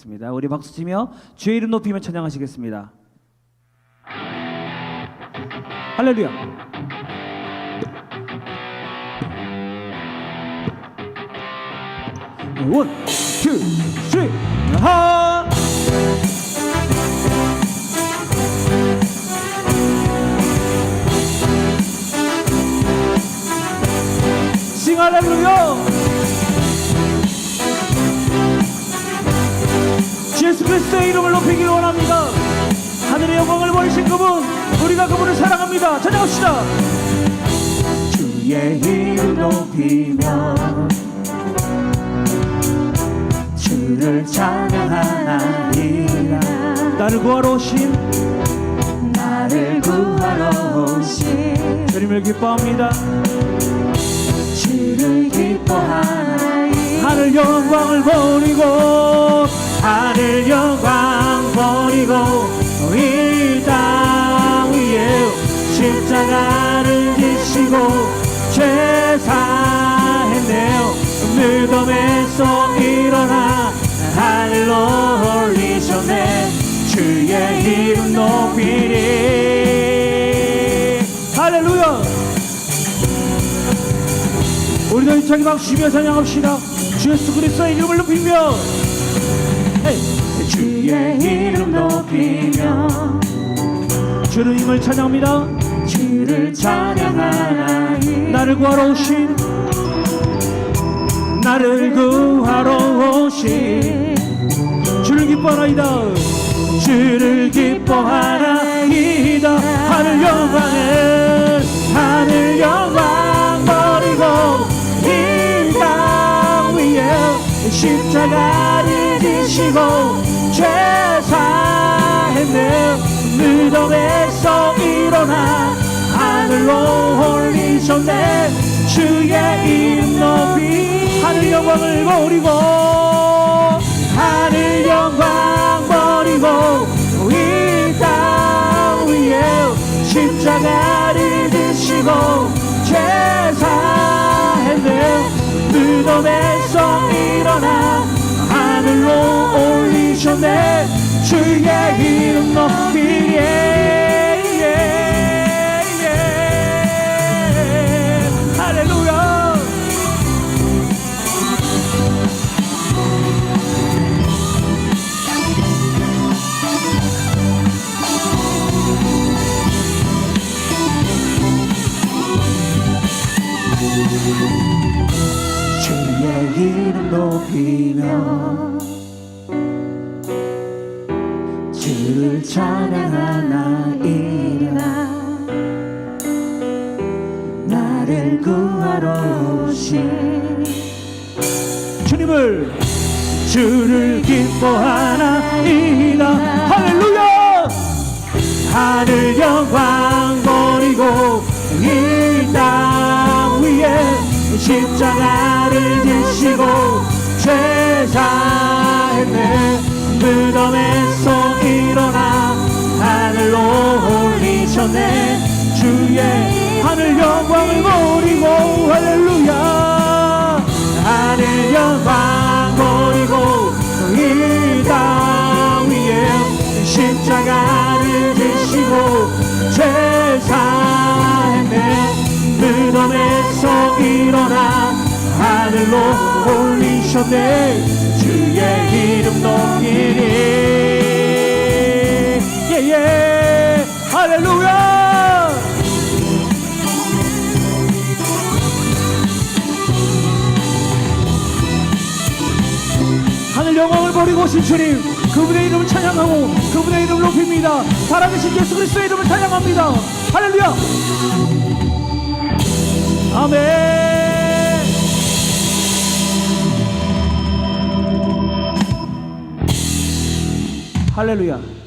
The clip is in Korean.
있습니다. 우리 박수 치며 주의 이름 높이며 찬양하시겠습니다. 할렐루야. 원, 투, 쓰리, 하. 싱 할렐루야. 예수 그리스도의 이름을 높이기를 원합니다. 하늘의 영광을 버리신 그분, 우리가 그분을 사랑합니다. 찬양합시다. 주의 이름 높이며 주를 찬양하나이다. 나를 구하러 오신 나를 구하러 오신 주님을 기뻐합니다. 주를 기뻐하나이 하늘 영광을 버리고 하늘 영광 버리고 이 땅 위에 십자가를 지시고 죄사했네요. 무덤에서 일어나 하늘로 올리셨네. 주의 이름 높이리 할렐루야. 우리도 힘차게 박수며 찬양합시다. 주 예수 그리스도의 이름을 높이며. 주의 이름 높이며 주는 힘을 찬양합니다. 주를 찬양하나이 나를 구하러 오신 나를 구하러 오신 주를 기뻐하나이다. 주를 기뻐하나이다. 하늘 영광을 지시고 죄사했네 무덤에서 일어나 하늘로 올리셨네. 주의 이름 높이 하늘 영광을 버리고 하늘 영광 버리고 이 땅 위에 십자가를 드시고 죄사했네 무덤에서 일어나 하늘로 올리셨네. 주의 이름 높이리 높이며 주를 찬양하나이다 나를 구하러 오신 주님을 주를 기뻐하나이다 할렐루야! 하늘 영광 버리고 이 땅 위에 십자가를 지시고 죄사했네 무덤에서 일어나 하늘로 올리셨네. 주의 하늘 영광을 버리고 할렐루야. 하늘 영광 버리고 이 땅 위에 십자가를 지시고 죄사했네 무덤에서 일어나 하늘로 올리셨네 주의 이름 높이리 예예. 할렐루야. 하늘 영광을 버리고 오신 주님 그분의 이름을 찬양하고 그분의 이름을 높입니다. 살아계신 예수 그리스도의 이름을 찬양합니다. 할렐루야. 아멘 할렐루야